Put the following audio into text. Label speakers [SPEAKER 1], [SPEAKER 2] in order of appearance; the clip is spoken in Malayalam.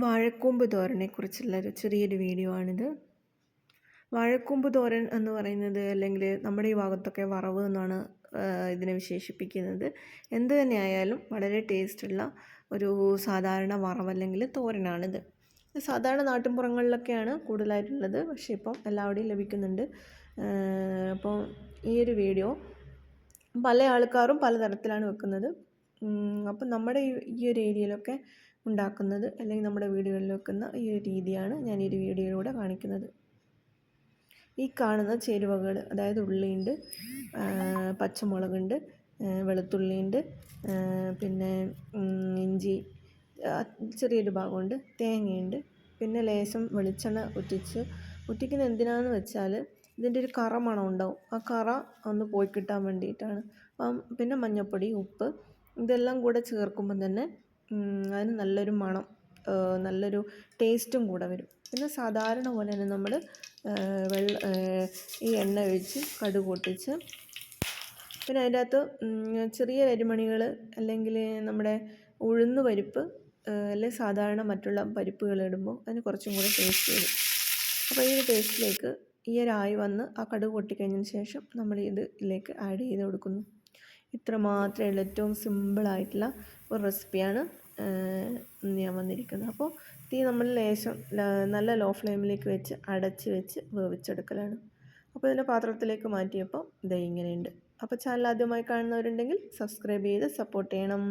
[SPEAKER 1] വാഴക്കൂമ്പ് തോരനെക്കുറിച്ചുള്ളൊരു ചെറിയൊരു വീഡിയോ ആണിത്. വാഴക്കൂമ്പ് തോരൻ എന്ന് പറയുന്നത് അല്ലെങ്കിൽ നമ്മുടെ ഈ ഭാഗത്തൊക്കെ വറവ് എന്നാണ് ഇതിനെ വിശേഷിപ്പിക്കുന്നത്. എന്ത് തന്നെയായാലും വളരെ ടേസ്റ്റുള്ള ഒരു സാധാരണ വറവ് അല്ലെങ്കിൽ തോരനാണിത്. സാധാരണ നാട്ടിൻപുറങ്ങളിലൊക്കെയാണ് കൂടുതലായിട്ടുള്ളത് പക്ഷേ ഇപ്പം എല്ലാവിടെയും ലഭിക്കുന്നുണ്ട്. അപ്പോൾ ഈ ഒരു വീഡിയോ പല ആൾക്കാരും പലതരത്തിലാണ് വെക്കുന്നത്. അപ്പം നമ്മുടെ ഈ ഒരു ഏരിയയിലൊക്കെ ഉണ്ടാക്കുന്നത് അല്ലെങ്കിൽ നമ്മുടെ വീടുകളിൽ വെക്കുന്ന ഈ ഒരു രീതിയാണ് ഞാൻ ഈ ഒരു വീഡിയോയിലൂടെ കാണിക്കുന്നത്. ഈ കാണുന്ന ചേരുവകൾ അതായത് ഉള്ളിയുണ്ട് പച്ചമുളകുണ്ട് വെളുത്തുള്ളിയുണ്ട് പിന്നെ ഇഞ്ചി ചെറിയൊരു ഭാഗമുണ്ട് തേങ്ങയുണ്ട്. പിന്നെ ലേശം വെളിച്ചെണ്ണ ഉറ്റിച്ച് ഉറ്റിക്കുന്നത് എന്തിനാണെന്ന് വെച്ചാൽ ഇതിന്റെ ഒരു കറ മണം ഉണ്ടാവും. ആ കറ ഒന്ന് പോയി കിട്ടാൻ വേണ്ടിയിട്ടാണ്. പിന്നെ മഞ്ഞൾപ്പൊടി ഉപ്പ് ഇതെല്ലാം കൂടെ ചേർക്കുമ്പം തന്നെ അതിന് നല്ലൊരു മണം നല്ലൊരു ടേസ്റ്റും കൂടെ വരും. പിന്നെ സാധാരണ പോലെ തന്നെ നമ്മൾ വെള്ള ഈ എണ്ണ ഒഴിച്ച് കടുക് പൊട്ടിച്ച് പിന്നെ അതിന്റെ അകത്ത് ചെറിയ അരിമണികൾ അല്ലെങ്കിൽ നമ്മുടെ ഉഴുന്ന് പരിപ്പ് അല്ലെങ്കിൽ സാധാരണ മറ്റുള്ള പരിപ്പുകൾ ഇടുമ്പോൾ അതിന് കുറച്ചും കൂടെ ടേസ്റ്റ് വരും. അപ്പോൾ ഈ ഒരു ടേസ്റ്റിലേക്ക് ഈ ഒരായി വന്ന് ആ കടുക് പൊട്ടിക്കഴിഞ്ഞതിന് ശേഷം നമ്മൾ ഇത് ഇതിലേക്ക് ആഡ് ചെയ്ത് കൊടുക്കുന്നു. ഇത്ര മാത്രമേ ഉള്ളൂ. ഏറ്റവും സിമ്പിളായിട്ടുള്ള ഒരു റെസിപ്പിയാണ് ഞാൻ വന്നിരിക്കുന്നത്. അപ്പോൾ തീ നമ്മൾ ലേശം നല്ല ലോ ഫ്ലെയിമിലേക്ക് വെച്ച് അടച്ച് വെച്ച് വേവിച്ചെടുക്കലാണ്. അപ്പോൾ ഇതിന്റെ പാത്രത്തിലേക്ക് മാറ്റിയപ്പോൾ ഇതേ ഇങ്ങനെയുണ്ട്. അപ്പോൾ ചാനൽ ആദ്യമായി കാണുന്നവരുണ്ടെങ്കിൽ സബ്സ്ക്രൈബ് ചെയ്ത് സപ്പോർട്ട് ചെയ്യണം.